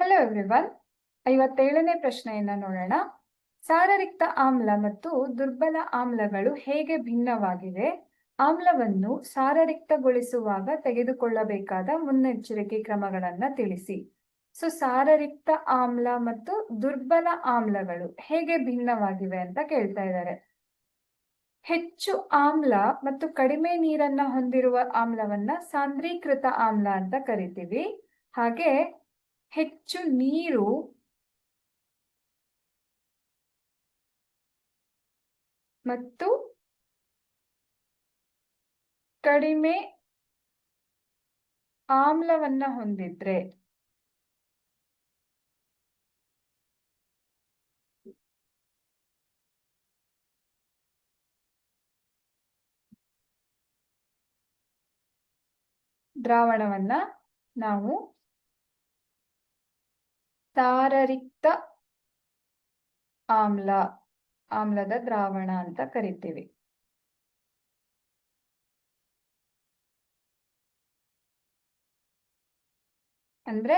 Hello everyone ಐವತ್ತೇಳನೇ ಪ್ರಶ್ನೆಯನ್ನ ನೋಡೋಣ. ಸಾರರಿಕ್ತ ಆಮ್ಲ ಮತ್ತು ದುರ್ಬಲ ಆಮ್ಲಗಳು ಹೇಗೆ ಭಿನ್ನವಾಗಿವೆ? ಆಮ್ಲವನ್ನು ಸಾರರಿಕ್ತಗೊಳಿಸುವಾಗ ತೆಗೆದುಕೊಳ್ಳಬೇಕಾದ ಮುನ್ನೆಚ್ಚರಿಕೆ ಕ್ರಮಗಳನ್ನ ತಿಳಿಸಿ. ಸೊ ಸಾರರಿಕ್ತ ಆಮ್ಲ ಮತ್ತು ದುರ್ಬಲ ಆಮ್ಲಗಳು ಹೇಗೆ ಭಿನ್ನವಾಗಿವೆ ಅಂತ ಕೇಳ್ತಾ ಇದ್ದಾರೆ. ಹೆಚ್ಚು ಆಮ್ಲ ಮತ್ತು ಕಡಿಮೆ ನೀರನ್ನ ಹೊಂದಿರುವ ಆಮ್ಲವನ್ನ ಸಾಂದ್ರೀಕೃತ ಆಮ್ಲ ಅಂತ ಕರಿತೀವಿ. ಹಾಗೆ ಹೆಚ್ಚು ನೀರು ಮತ್ತು ಕಡಿಮೆ ಆಮ್ಲವನ್ನ ಹೊಂದಿದ್ರೆ ದ್ರಾವಣವನ್ನ ನಾವು ತಾರರಿಕ್ತ ಆಮ್ಲ, ಆಮ್ಲದ ದ್ರಾವಣ ಅಂತ ಕರಿತೀವಿ. ಅಂದ್ರೆ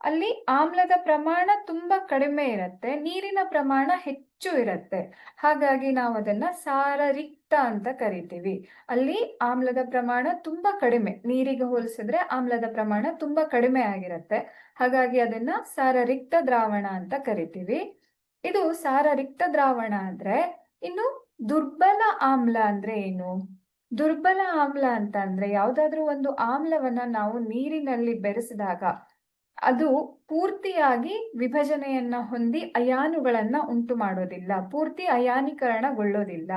ಅಲ್ಲಿ ಆಮ್ಲದ ಪ್ರಮಾಣ ತುಂಬಾ ಕಡಿಮೆ ಇರುತ್ತೆ, ನೀರಿನ ಪ್ರಮಾಣ ಹೆಚ್ಚು ಇರುತ್ತೆ. ಹಾಗಾಗಿ ನಾವು ಅದನ್ನ ಸಾರರಿಕ್ತ ಅಂತ ಕರಿತೀವಿ. ಅಲ್ಲಿ ಆಮ್ಲದ ಪ್ರಮಾಣ ತುಂಬಾ ಕಡಿಮೆ. ನೀರಿಗೆ ಹೋಲಿಸಿದ್ರೆ ಆಮ್ಲದ ಪ್ರಮಾಣ ತುಂಬಾ ಕಡಿಮೆ ಆಗಿರುತ್ತೆ. ಹಾಗಾಗಿ ಅದನ್ನ ಸಾರರಿಕ್ತ ದ್ರಾವಣ ಅಂತ ಕರಿತೀವಿ. ಇದು ಸಾರರಿಕ್ತ ದ್ರಾವಣ ಅಂದ್ರೆ ಇನ್ನು ದುರ್ಬಲ ಆಮ್ಲ ಅಂದ್ರೆ ಏನು? ದುರ್ಬಲ ಆಮ್ಲ ಅಂತ ಅಂದ್ರೆ ಯಾವ್ದಾದ್ರು ಒಂದು ಆಮ್ಲವನ್ನ ನಾವು ನೀರಿನಲ್ಲಿ ಬೆರೆಸಿದಾಗ ಅದು ಪೂರ್ತಿಯಾಗಿ ವಿಭಜನೆಯನ್ನ ಹೊಂದಿ ಅಯಾನುಗಳನ್ನ ಉಂಟು ಮಾಡೋದಿಲ್ಲ, ಪೂರ್ತಿ ಅಯಾನೀಕರಣಗೊಳ್ಳೋದಿಲ್ಲ.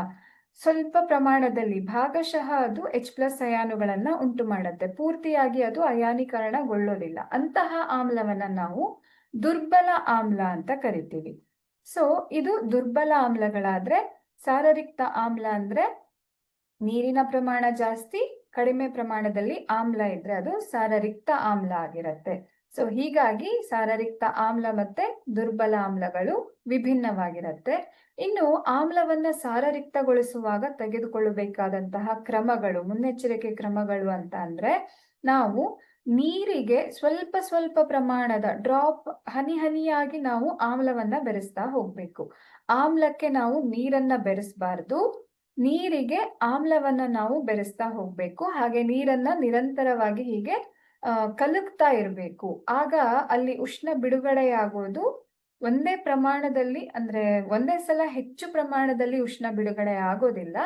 ಸ್ವಲ್ಪ ಪ್ರಮಾಣದಲ್ಲಿ ಭಾಗಶಃ ಅದು ಎಚ್ ಪ್ಲಸ್ ಅಯಾನುಗಳನ್ನ ಉಂಟು ಮಾಡುತ್ತೆ. ಪೂರ್ತಿಯಾಗಿ ಅದು ಅಯಾನೀಕರಣಗೊಳ್ಳೋದಿಲ್ಲ. ಅಂತಹ ಆಮ್ಲವನ್ನ ನಾವು ದುರ್ಬಲ ಆಮ್ಲ ಅಂತ ಕರಿತೀವಿ. ಸೊ ಇದು ದುರ್ಬಲ ಆಮ್ಲಗಳಾದ್ರೆ ಸಾರರಿಕ್ತ ಆಮ್ಲ ಅಂದ್ರೆ ನೀರಿನ ಪ್ರಮಾಣ ಜಾಸ್ತಿ, ಕಡಿಮೆ ಪ್ರಮಾಣದಲ್ಲಿ ಆಮ್ಲ ಇದ್ರೆ ಅದು ಸಾರರಿಕ್ತ ಆಮ್ಲ ಆಗಿರತ್ತೆ. ಸೊ ಹೀಗಾಗಿ ಸಾರರಿಕ್ತ ಆಮ್ಲ ಮತ್ತೆ ದುರ್ಬಲ ಆಮ್ಲಗಳು ವಿಭಿನ್ನವಾಗಿರುತ್ತೆ. ಇನ್ನು ಆಮ್ಲವನ್ನ ಸಾರರಿಕ್ತಗೊಳಿಸುವಾಗ ತೆಗೆದುಕೊಳ್ಳಬೇಕಾದಂತಹ ಕ್ರಮಗಳು, ಮುನ್ನೆಚ್ಚರಿಕೆ ಕ್ರಮಗಳು ಅಂತ ಅಂದ್ರೆ ನಾವು ನೀರಿಗೆ ಸ್ವಲ್ಪ ಸ್ವಲ್ಪ ಪ್ರಮಾಣದ ಡ್ರಾಪ್ ಹನಿ ಹನಿಯಾಗಿ ನಾವು ಆಮ್ಲವನ್ನ ಬೆರೆಸ್ತಾ ಹೋಗ್ಬೇಕು. ಆಮ್ಲಕ್ಕೆ ನಾವು ನೀರನ್ನ ಬೆರೆಸಬಾರ್ದು. ನೀರಿಗೆ ಆಮ್ಲವನ್ನ ನಾವು ಬೆರೆಸ್ತಾ ಹೋಗ್ಬೇಕು. ಹಾಗೆ ನೀರನ್ನ ನಿರಂತರವಾಗಿ ಹೀಗೆ ಕಲಕ್ತಾ ಇರಬೇಕು. ಆಗ ಅಲ್ಲಿ ಉಷ್ಣ ಬಿಡುಗಡೆಯಾಗೋದು ಒಂದೇ ಪ್ರಮಾಣದಲ್ಲಿ, ಅಂದ್ರೆ ಒಂದೇ ಸಲ ಹೆಚ್ಚು ಪ್ರಮಾಣದಲ್ಲಿ ಉಷ್ಣ ಬಿಡುಗಡೆ ಆಗೋದಿಲ್ಲ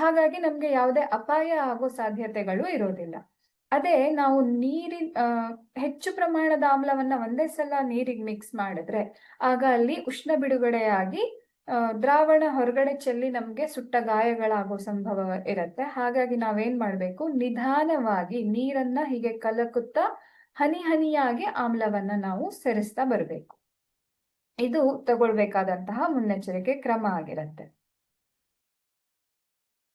ಹಾಗಾಗಿ ನಮ್ಗೆ ಯಾವುದೇ ಅಪಾಯ ಆಗೋ ಸಾಧ್ಯತೆಗಳು ಇರೋದಿಲ್ಲ. ಅದೇ ನಾವು ನೀರಿನ ಹೆಚ್ಚು ಪ್ರಮಾಣದ ಆಮ್ಲವನ್ನ ಒಂದೇ ಸಲ ನೀರಿಗೆ ಮಿಕ್ಸ್ ಮಾಡಿದ್ರೆ ಆಗ ಅಲ್ಲಿ ಉಷ್ಣ ಬಿಡುಗಡೆಯಾಗಿ ದ್ರಾವಣ ಹೊರಗಡೆ ಚೆಲ್ಲಿ ನಮ್ಗೆ ಸುಟ್ಟ ಗಾಯಗಳಾಗೋ ಸಂಭವ ಇರುತ್ತೆ. ಹಾಗಾಗಿ ನಾವೇನ್ ಮಾಡ್ಬೇಕು? ನಿಧಾನವಾಗಿ ನೀರನ್ನ ಹೀಗೆ ಕಲಕುತ್ತಾ ಹನಿ ಹನಿಯಾಗಿ ಆಮ್ಲವನ್ನ ನಾವು ಸೇರಿಸ್ತಾ ಬರಬೇಕು. ಇದು ತಗೊಳ್ಬೇಕಾದಂತಹ ಮುನ್ನೆಚ್ಚರಿಕೆ ಕ್ರಮ ಆಗಿರುತ್ತೆ.